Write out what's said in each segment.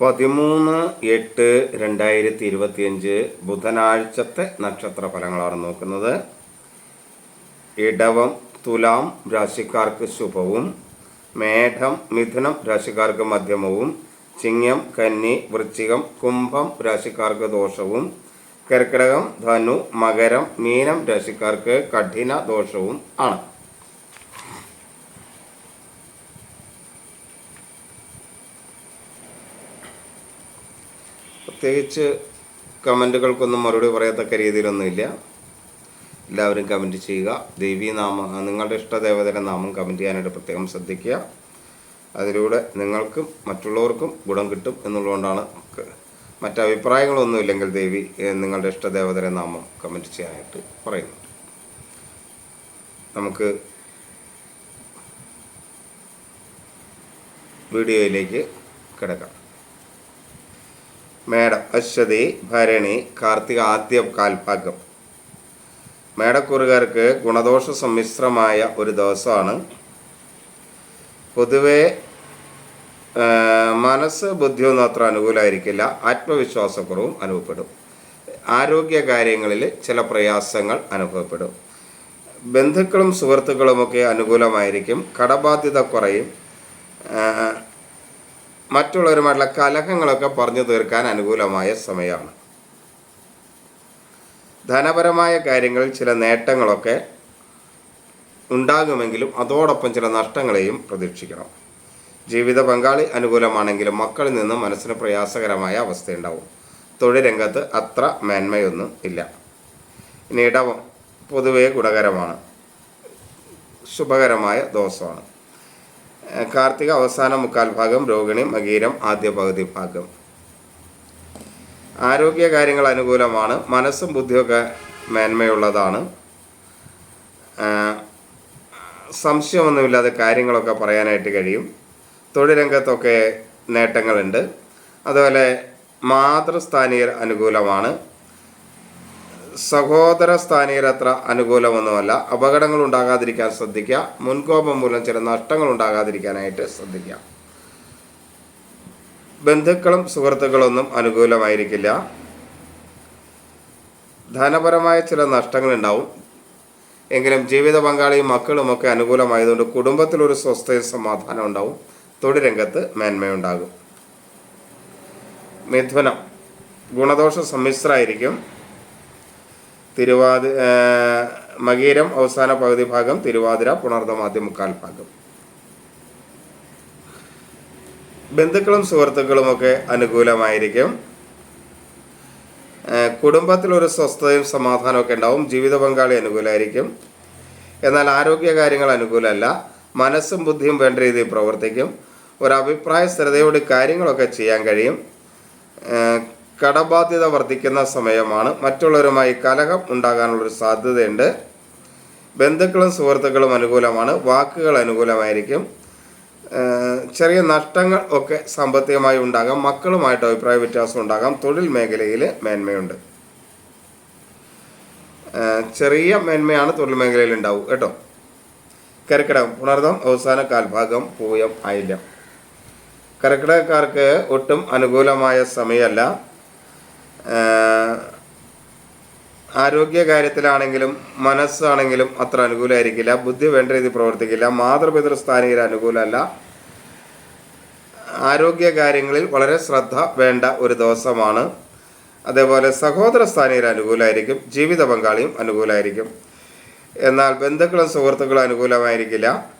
പതിമൂന്ന് എട്ട് രണ്ടായിരത്തി ഇരുപത്തിയഞ്ച് ബുധനാഴ്ചത്തെ നക്ഷത്ര ഫലങ്ങളാണ് നോക്കുന്നത്. ഇടവം തുലാം രാശിക്കാർക്ക് ശുഭവും മേഘം മിഥുനം രാശിക്കാർക്ക് മധ്യമവും ചിങ്ങം കന്നി വൃശ്ചികം കുംഭം രാശിക്കാർക്ക് ദോഷവും കർക്കിടകം ധനു മകരം മീനം രാശിക്കാർക്ക് കഠിന ദോഷവും ആണ്. പ്രത്യേകിച്ച് കമന്റുകൾക്കൊന്നും മറുപടി പറയത്തക്ക രീതിയിലൊന്നുമില്ല. എല്ലാവരും കമന്റ് ചെയ്യുക. ദേവീ നാമം നിങ്ങളുടെ ഇഷ്ടദേവതയുടെ നാമം കമന്റ് ചെയ്യാനായിട്ട് പ്രത്യേകം ശ്രദ്ധിക്കുക. അതിലൂടെ നിങ്ങൾക്കും മറ്റുള്ളവർക്കും ഗുണം കിട്ടും എന്നുള്ളതുകൊണ്ടാണ് മറ്റഭിപ്രായങ്ങളൊന്നുമില്ലെങ്കിൽ ദേവി നിങ്ങളുടെ ഇഷ്ടദേവതയുടെ നാമം കമന്റ് ചെയ്യാനായിട്ട് പറയുന്നു നമുക്ക് വീഡിയോയിലേക്ക് കിടക്കാം. മേടം അശ്വതി ഭരണി കാർത്തിക ആദ്യ കാൽഭാഗം. മേടക്കൂറുകാർക്ക് ഗുണദോഷ സമ്മിശ്രമായ ഒരു ദിവസമാണ്. പൊതുവെ മനസ്സ് ബുദ്ധിയൊന്നും അത്ര അനുകൂലമായിരിക്കില്ല ആത്മവിശ്വാസക്കുറവും അനുഭവപ്പെടും. ആരോഗ്യ കാര്യങ്ങളിൽ ചില പ്രയാസങ്ങൾ അനുഭവപ്പെടും. ബന്ധുക്കളും സുഹൃത്തുക്കളുമൊക്കെ അനുകൂലമായിരിക്കും. കടബാധ്യത കുറയും. മറ്റുള്ളവരുമായിട്ടുള്ള കലഹങ്ങളൊക്കെ പറഞ്ഞു തീർക്കാൻ അനുകൂലമായ സമയമാണ്. ധനപരമായ കാര്യങ്ങളിൽ ചില നേട്ടങ്ങളൊക്കെ ഉണ്ടാകുമെങ്കിലും അതോടൊപ്പം ചില നഷ്ടങ്ങളെയും പ്രതീക്ഷിക്കണം. ജീവിത പങ്കാളി അനുകൂലമാണെങ്കിലും മക്കളിൽ നിന്ന് മനസ്സിന് പ്രയാസകരമായ അവസ്ഥയുണ്ടാവും. തൊഴിൽ രംഗത്ത് അത്ര മേന്മയൊന്നും ഇല്ല. ഇനി ഇടവം പൊതുവെ ഗുണകരമാണ്. ശുഭകരമായ ദോഷമാണ് കാർത്തിക അവസാന മുക്കാൽ ഭാഗം രോഹിണി മകീരം ആദ്യ പകുതി ഭാഗം. ആരോഗ്യ കാര്യങ്ങൾ അനുകൂലമാണ്. മനസ്സും ബുദ്ധിയൊക്കെ മേന്മയുള്ളതാണ്. സംശയമൊന്നുമില്ലാതെ കാര്യങ്ങളൊക്കെ പറയാനായിട്ട് കഴിയും. തൊഴിൽ രംഗത്തൊക്കെ നേട്ടങ്ങളുണ്ട്. അതുപോലെ മാതൃസ്ഥാനീയർ അനുകൂലമാണ്. സഹോദര സ്ഥാനീയർ അത്ര അനുകൂലമൊന്നുമല്ല. അപകടങ്ങൾ ഉണ്ടാകാതിരിക്കാൻ ശ്രദ്ധിക്കുക. മുൻകോപം മൂലം ചില നഷ്ടങ്ങൾ ഉണ്ടാകാതിരിക്കാനായിട്ട് ശ്രദ്ധിക്കുക. ബന്ധുക്കളും സുഹൃത്തുക്കളൊന്നും അനുകൂലമായിരിക്കില്ല. ധനപരമായ ചില നഷ്ടങ്ങൾ ഉണ്ടാവും എങ്കിലും ജീവിത പങ്കാളിയും മക്കളുമൊക്കെ അനുകൂലമായതുകൊണ്ട് കുടുംബത്തിലൊരു സ്വസ്ഥയും സമാധാനം ഉണ്ടാവും. തൊഴിൽ രംഗത്ത് മേന്മയുണ്ടാകും. മിഥുനം. ഗുണദോഷ സമ്മിശ്രമായിരിക്കും. തിരുവാതി മകീരം അവസാന പകുതി ഭാഗം തിരുവാതിര പുണർദം ആദ്യ മുക്കാൽ ഭാഗം. ബന്ധുക്കളും അനുകൂലമായിരിക്കും. കുടുംബത്തിൽ ഒരു സ്വസ്ഥതയും സമാധാനവും ഒക്കെ ഉണ്ടാവും. ജീവിത പങ്കാളി അനുകൂലമായിരിക്കും എന്നാൽ ആരോഗ്യ കാര്യങ്ങൾ അനുകൂലമല്ല. മനസ്സും ബുദ്ധിയും വേണ്ട രീതിയിൽ പ്രവർത്തിക്കും. ഒരു അഭിപ്രായ സ്ഥിരതയോട് കാര്യങ്ങളൊക്കെ ചെയ്യാൻ കഴിയും. കടബാധ്യത വർദ്ധിക്കുന്ന സമയമാണ് മറ്റുള്ളവരുമായി കലഹം ഉണ്ടാകാനുള്ളൊരു സാധ്യതയുണ്ട്. ബന്ധുക്കളും സുഹൃത്തുക്കളും അനുകൂലമാണ്. വാക്കുകൾ അനുകൂലമായിരിക്കും. ചെറിയ നഷ്ടങ്ങൾ ഒക്കെ സാമ്പത്തികമായി ഉണ്ടാകാം. മക്കളുമായിട്ട് അഭിപ്രായ വ്യത്യാസം ഉണ്ടാകാം. തൊഴിൽ മേഖലയിൽ മേന്മയുണ്ട്. ചെറിയ മേന്മയാണ് തൊഴിൽ മേഖലയിൽ ഉണ്ടാവും. കേട്ടോ? കർക്കിടകം പുണർദം അവസാന കാൽഭാഗം പൂയം ആയില്ല കർക്കിടകക്കാർക്ക് ഒട്ടും അനുകൂലമായ സമയമല്ല. ആരോഗ്യ കാര്യത്തിലാണെങ്കിലും മനസ്സാണെങ്കിലും അത്ര അനുകൂലമായിരിക്കില്ല ബുദ്ധി വേണ്ട രീതിയിൽ പ്രവർത്തിക്കില്ല. മാതൃപിതൃ സ്ഥാനീയർ അനുകൂലമല്ല. ആരോഗ്യ കാര്യങ്ങളിൽ വളരെ ശ്രദ്ധ വേണ്ട ഒരു ദിവസമാണ്. അതേപോലെ സഹോദര സ്ഥാനീയർ അനുകൂലമായിരിക്കും. ജീവിത പങ്കാളിയും അനുകൂലമായിരിക്കും. എന്നാൽ ബന്ധുക്കളും സുഹൃത്തുക്കളും അനുകൂലമായിരിക്കില്ല.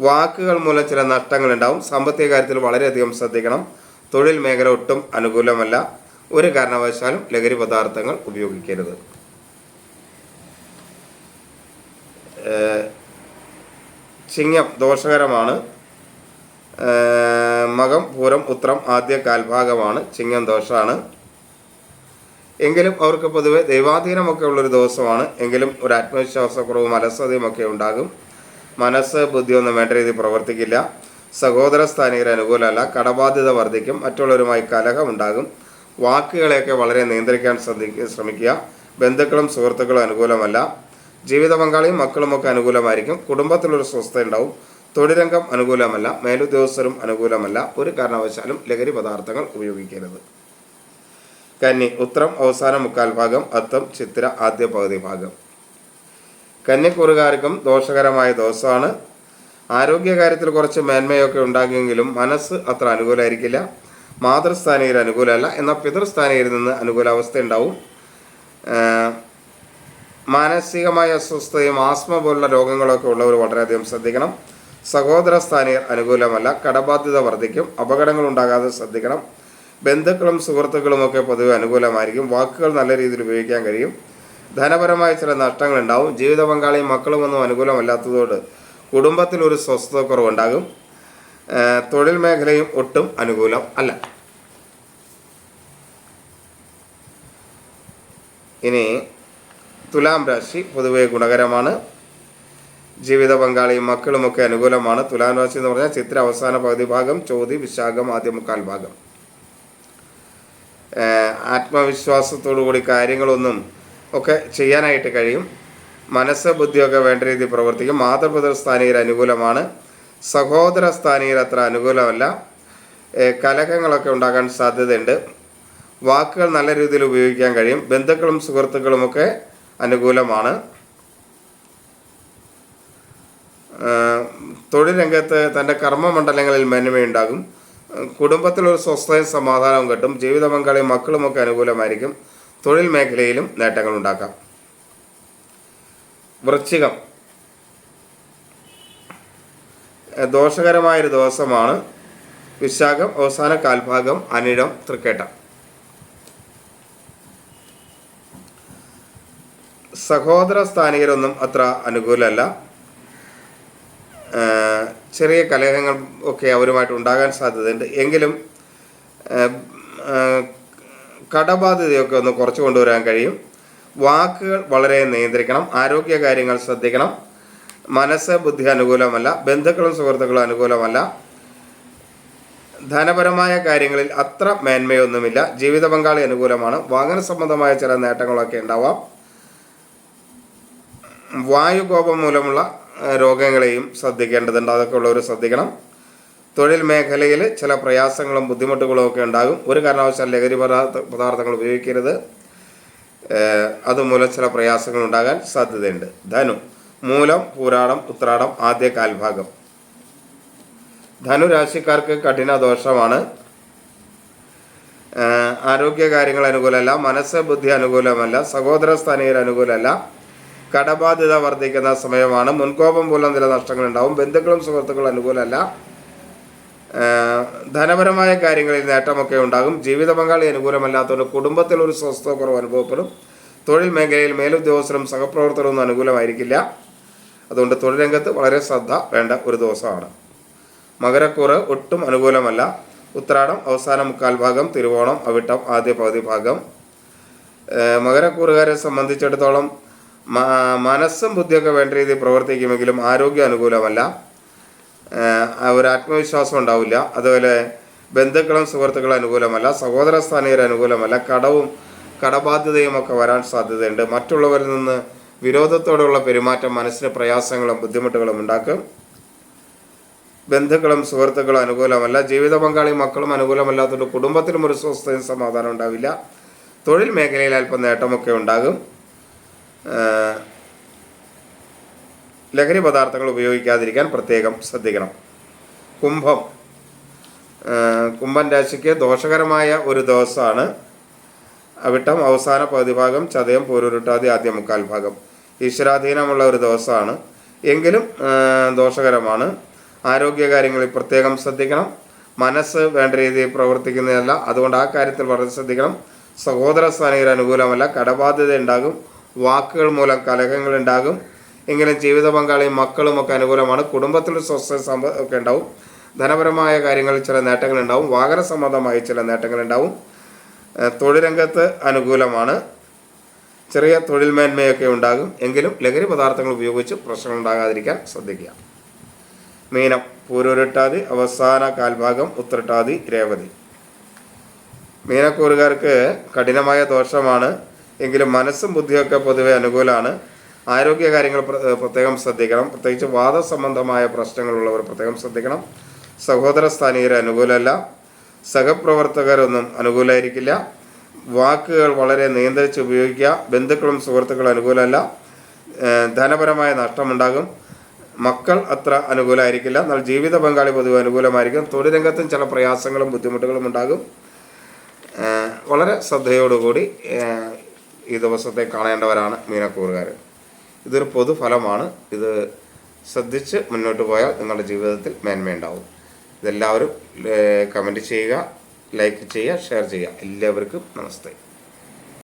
വാക്കുകൾ മൂലം ചില നഷ്ടങ്ങളുണ്ടാവും. സാമ്പത്തിക കാര്യത്തിൽ വളരെയധികം ശ്രദ്ധിക്കണം. തൊഴിൽ മേഖല ഒട്ടും അനുകൂലമല്ല. ഒരു കാരണവശാലും ലഹരി പദാർത്ഥങ്ങൾ ഉപയോഗിക്കരുത്. ചിങ്ങം ദോഷകരമാണ്. മകം പൂരം ഉത്രം ആദ്യ കാൽഭാഗമാണ് ചിങ്ങം ദോഷമാണ് എങ്കിലും അവർക്ക് പൊതുവെ ദൈവാധീനമൊക്കെ ഉള്ളൊരു ദിവസമാണ്. എങ്കിലും ഒരു ആത്മവിശ്വാസക്കുറവും അലസതയുമൊക്കെ ഉണ്ടാകും. മനസ്സ് ബുദ്ധിയൊന്നും വേണ്ട രീതിയിൽ പ്രവർത്തിക്കില്ല. സഹോദര സ്ഥാനികർ അനുകൂലമല്ല. കടബാധ്യത വർദ്ധിക്കും. മറ്റുള്ളവരുമായി കലഹം ഉണ്ടാകും വാക്കുകളെയൊക്കെ വളരെ നിയന്ത്രിക്കാൻ ശ്രമിക്കുക. ബന്ധുക്കളും സുഹൃത്തുക്കളും അനുകൂലമല്ല. ജീവിത പങ്കാളിയും മക്കളുമൊക്കെ അനുകൂലമായിരിക്കും. കുടുംബത്തിലൊരു സ്വസ്ഥത ഉണ്ടാവും. തൊഴിലംഗം അനുകൂലമല്ല. മേലുദ്യോഗസ്ഥരും അനുകൂലമല്ല. ഒരു കാരണവശാലും ലഹരി പദാർത്ഥങ്ങൾ ഉപയോഗിക്കരുത്. കന്നി ഉത്തരം അവസാന മുക്കാൽ ഭാഗം അത്തം ചിത്ര ആദ്യ പകുതി ഭാഗം. കന്നിക്കൂറുകാർക്കും ദോഷകരമായ ദിവസമാണ്. ആരോഗ്യകാര്യത്തിൽ കുറച്ച് മേന്മയൊക്കെ ഉണ്ടാകുമെങ്കിലും മനസ്സ് അത്ര അനുകൂലമായിരിക്കില്ല. മാതൃസ്ഥാനീയർ അനുകൂലമല്ല എന്നാൽ പിതൃസ്ഥാനീയരിൽ നിന്ന് അനുകൂലാവസ്ഥ ഉണ്ടാവും മാനസികമായ അസ്വസ്ഥതയും ആസ്മ പോലുള്ള രോഗങ്ങളൊക്കെ ഉള്ളവർ വളരെയധികം ശ്രദ്ധിക്കണം. സഹോദര സ്ഥാനീയർ അനുകൂലമല്ല കടബാധ്യത വർദ്ധിക്കും അപകടങ്ങൾ ഉണ്ടാകാതെ ശ്രദ്ധിക്കണം. ബന്ധുക്കളും സുഹൃത്തുക്കളുമൊക്കെ പൊതുവെ അനുകൂലമായിരിക്കും വാക്കുകൾ നല്ല രീതിയിൽ ഉപയോഗിക്കാൻ കഴിയും. ധനപരമായ ചില നഷ്ടങ്ങൾ ഉണ്ടാവും ജീവിത പങ്കാളിയും മക്കളുമൊന്നും അനുകൂലമല്ലാത്തതോട് കുടുംബത്തിൽ ഒരു സ്വസ്ഥത കുറവുണ്ടാകും ഏഹ് തൊഴിൽ മേഖലയും ഒട്ടും അനുകൂലം അല്ല. ഇനി തുലാം രാശി പൊതുവെ ഗുണകരമാണ്. ജീവിത പങ്കാളിയും മക്കളുമൊക്കെ അനുകൂലമാണ്. തുലാം രാശി എന്ന് പറഞ്ഞാൽ ചിത്ര അവസാന പകുതി ഭാഗം ചോതി വിശാഖം ആദ്യ മുക്കാൽ ഭാഗം. ആത്മവിശ്വാസത്തോടുകൂടി ആത്മവിശ്വാസത്തോടു കൂടി കാര്യങ്ങളൊന്നും ഒക്കെ ചെയ്യാനായിട്ട് കഴിയും. മനസ്സ് ബുദ്ധിയൊക്കെ വേണ്ട രീതിയിൽ പ്രവർത്തിക്കും. മാതൃപിതൃ സ്ഥാനീയർ അനുകൂലമാണ്. സഹോദര സ്ഥാനീയർ അത്ര അനുകൂലമല്ല കലഹങ്ങളൊക്കെ ഉണ്ടാകാൻ സാധ്യതയുണ്ട്. വാക്കുകൾ നല്ല രീതിയിൽ ഉപയോഗിക്കാൻ കഴിയും. ബന്ധുക്കളും സുഹൃത്തുക്കളുമൊക്കെ അനുകൂലമാണ്. തൊഴിലംഗത്ത് തന്റെ കർമ്മമണ്ഡലങ്ങളിൽ മേന്മയുണ്ടാകും. കുടുംബത്തിലൊരു സ്വസ്ഥയും സമാധാനവും കിട്ടും. ജീവിത പങ്കാളിയും മക്കളുമൊക്കെ അനുകൂലമായിരിക്കും. തൊഴിൽ മേഖലയിലും നേട്ടങ്ങൾ ഉണ്ടാക്കാം. വൃശ്ചികം. ദോഷകരമായൊരു ദിവസമാണ് വിശാഖം അവസാന കാൽഭാഗം അനിഴം തൃക്കേട്ട. സഹോദര സ്ഥാനികരൊന്നും അത്ര അനുകൂലമല്ല. ചെറിയ കലഹങ്ങൾ ഒക്കെ അവരുമായിട്ട് ഉണ്ടാകാൻ സാധ്യതയുണ്ട്. എങ്കിലും കടബാധ്യതയൊക്കെ ഒന്ന് കുറച്ച് കൊണ്ടുവരാൻ കഴിയും. വാക്കുകൾ വളരെ നിയന്ത്രിക്കണം. ആരോഗ്യ കാര്യങ്ങൾ ശ്രദ്ധിക്കണം. മനസ്സ് ബുദ്ധി അനുകൂലമല്ല ബന്ധുക്കളും സുഹൃത്തുക്കളും അനുകൂലമല്ല. ധനപരമായ കാര്യങ്ങളിൽ അത്ര മേന്മയൊന്നുമില്ല. ജീവിത പങ്കാളി അനുകൂലമാണ്. വാഹന സംബന്ധമായ ചില നേട്ടങ്ങളൊക്കെ ഉണ്ടാവാം. വായുകോപം മൂലമുള്ള രോഗങ്ങളെയും ശ്രദ്ധിക്കേണ്ടതുണ്ട്. അതൊക്കെ ഉള്ളവർ ശ്രദ്ധിക്കണം. തൊഴിൽ മേഖലയിൽ ചില പ്രയാസങ്ങളും ബുദ്ധിമുട്ടുകളും ഒക്കെ ഉണ്ടാകും. ഒരു കാരണവശാൽ ലഹരി പദാർത്ഥ പദാർത്ഥങ്ങൾ ഉപയോഗിക്കരുത്. അതുമൂലം ചില പ്രയാസങ്ങൾ ഉണ്ടാകാൻ സാധ്യതയുണ്ട്. ധനു. മൂലം പൂരാടം ഉത്രാടം ആദ്യ കാൽഭാഗം. ധനുരാശിക്കാർക്ക് കഠിന ദോഷമാണ്. ആരോഗ്യ കാര്യങ്ങൾ അനുകൂലമല്ല മനസ്സ് ബുദ്ധി അനുകൂലമല്ല സഹോദര സ്ഥാനീയർ അനുകൂലമല്ല. കടബാധ്യത വർദ്ധിക്കുന്ന സമയമാണ്. മുൻകോപം മൂലം ചില നഷ്ടങ്ങൾ ഉണ്ടാവും. ബന്ധുക്കളും സുഹൃത്തുക്കളും അനുകൂലമല്ല. ധനപരമായ കാര്യങ്ങളിൽ നേട്ടമൊക്കെ ഉണ്ടാകും. ജീവിത പങ്കാളി അനുകൂലമല്ലാത്തതുകൊണ്ട് കുടുംബത്തിൽ ഒരു സ്വസ്ഥ കുറവ് അനുഭവപ്പെടും. തൊഴിൽ മേഖലയിൽ മേലുദ്യോഗസ്ഥരും സഹപ്രവർത്തകരും അനുകൂലമായിരിക്കില്ല. അതുകൊണ്ട് തൊഴിൽ രംഗത്ത് വളരെ ശ്രദ്ധ വേണ്ട ഒരു ദിവസമാണ്. മകരക്കൂറ് ഒട്ടും അനുകൂലമല്ല. ഉത്രാടം അവസാന മുക്കാൽ ഭാഗം തിരുവോണം അവിട്ടം ആദ്യ പകുതി ഭാഗം. മകരക്കൂറുകാരെ സംബന്ധിച്ചിടത്തോളം മനസ്സും ബുദ്ധിയൊക്കെ വേണ്ട രീതിയിൽ പ്രവർത്തിക്കുമെങ്കിലും ആരോഗ്യം അനുകൂലമല്ല. ഒരു ആത്മവിശ്വാസം ഉണ്ടാവില്ല. അതുപോലെ ബന്ധുക്കളും സുഹൃത്തുക്കളും അനുകൂലമല്ല. സഹോദര സ്ഥാനീയർ അനുകൂലമല്ല. കടവും കടബാധ്യതയും ഒക്കെ വരാൻ സാധ്യതയുണ്ട്. മറ്റുള്ളവരിൽ നിന്ന് വിരോധത്തോടെയുള്ള പെരുമാറ്റം മനസ്സിന് പ്രയാസങ്ങളും ബുദ്ധിമുട്ടുകളും ഉണ്ടാക്കും. ബന്ധുക്കളും സുഹൃത്തുക്കളും അനുകൂലമല്ല. ജീവിത പങ്കാളി മക്കളും അനുകൂലമല്ലാത്തതുകൊണ്ട് കുടുംബത്തിലും ഒരു സ്വസ്ഥയും സമാധാനം ഉണ്ടാവില്ല. തൊഴിൽ മേഖലയിൽ അല്പം നേട്ടമൊക്കെ ഉണ്ടാകും. ലഹരി പദാർത്ഥങ്ങൾ ഉപയോഗിക്കാതിരിക്കാൻ പ്രത്യേകം ശ്രദ്ധിക്കണം. കുംഭം കുംഭൻ രാശിക്ക് ദോഷകരമായ ഒരു ദിവസമാണ്. അവിട്ടം അവസാന പകുതി ഭാഗം ചതയം പൂരുരുട്ടാതി ആദ്യ മുക്കാൽ ഭാഗം. ഈശ്വരാധീനമുള്ള ഒരു ദിവസമാണ്. എങ്കിലും ദോഷകരമാണ്. ആരോഗ്യകാര്യങ്ങളിൽ പ്രത്യേകം ശ്രദ്ധിക്കണം. മനസ്സ് വേണ്ട രീതിയിൽ പ്രവർത്തിക്കുന്നതല്ല. അതുകൊണ്ട് ആ കാര്യത്തിൽ വളരെ ശ്രദ്ധിക്കണം. സഹോദര സ്ഥാനികർ അനുകൂലമല്ല. കടബാധ്യത ഉണ്ടാകും. വാക്കുകൾ മൂലം കലഹങ്ങൾ ഉണ്ടാകും. എങ്കിലും ജീവിത പങ്കാളിയും മക്കളും ഒക്കെ അനുകൂലമാണ്. കുടുംബത്തിൽ സ്വസ്ഥ സമ്പ ഒക്കെ ഉണ്ടാവും. ധനപരമായ കാര്യങ്ങളിൽ ചില നേട്ടങ്ങൾ ഉണ്ടാവും. വാഹന സംബന്ധമായ ചില നേട്ടങ്ങൾ ഉണ്ടാവും. ഏഹ് തൊഴിൽ രംഗത്ത് അനുകൂലമാണ്. ചെറിയ തൊഴിൽ മേന്മയൊക്കെ ഉണ്ടാകും. എങ്കിലും ലഹരി പദാർത്ഥങ്ങൾ ഉപയോഗിച്ച് പ്രശ്നങ്ങൾ ഉണ്ടാകാതിരിക്കാൻ ശ്രദ്ധിക്കുക. മീനം പൂരുരുട്ടാതി അവസാന കാൽഭാഗം ഉത്രട്ടാതി രേവതി. മീനക്കൂറുകാർക്ക് കഠിനമായ ദോഷമാണ്. എങ്കിലും മനസ്സും ബുദ്ധിയൊക്കെ പൊതുവെ അനുകൂലമാണ്. ആരോഗ്യ കാര്യങ്ങൾ പ്രത്യേകം ശ്രദ്ധിക്കണം. പ്രത്യേകിച്ച് വാദ സംബന്ധമായ പ്രശ്നങ്ങളുള്ളവർ പ്രത്യേകം ശ്രദ്ധിക്കണം. സഹോദര സ്ഥാനീയർ അനുകൂലമല്ല. സഹപ്രവർത്തകരൊന്നും അനുകൂലമായിരിക്കില്ല. വാക്കുകൾ വളരെ നിയന്ത്രിച്ച് ഉപയോഗിക്കുക. ബന്ധുക്കളും സുഹൃത്തുക്കളും അനുകൂലമല്ല. ധനപരമായ നഷ്ടമുണ്ടാകും. മക്കൾ അത്ര അനുകൂലമായിരിക്കില്ല. എന്നാൽ ജീവിത പങ്കാളി പൊതുവെ അനുകൂലമായിരിക്കും. തൊഴിൽ രംഗത്തും ചില പ്രയാസങ്ങളും ബുദ്ധിമുട്ടുകളും ഉണ്ടാകും. വളരെ ശ്രദ്ധയോടുകൂടി ഈ ദിവസത്തെ കാണേണ്ടവരാണ് മീനക്കൂറുകാർ ഇതൊരു പൊതുഫലമാണ്. ഇത് ശ്രദ്ധിച്ച് മുന്നോട്ട് പോയാൽ നിങ്ങളുടെ ജീവിതത്തിൽ മേന്മയുണ്ടാവും. ഇതെല്ലാവരും കമന്റ് ചെയ്യുക. ലൈക്ക് ചെയ്യുക ഷെയർ ചെയ്യുക. എല്ലാവർക്കും നമസ്തേ.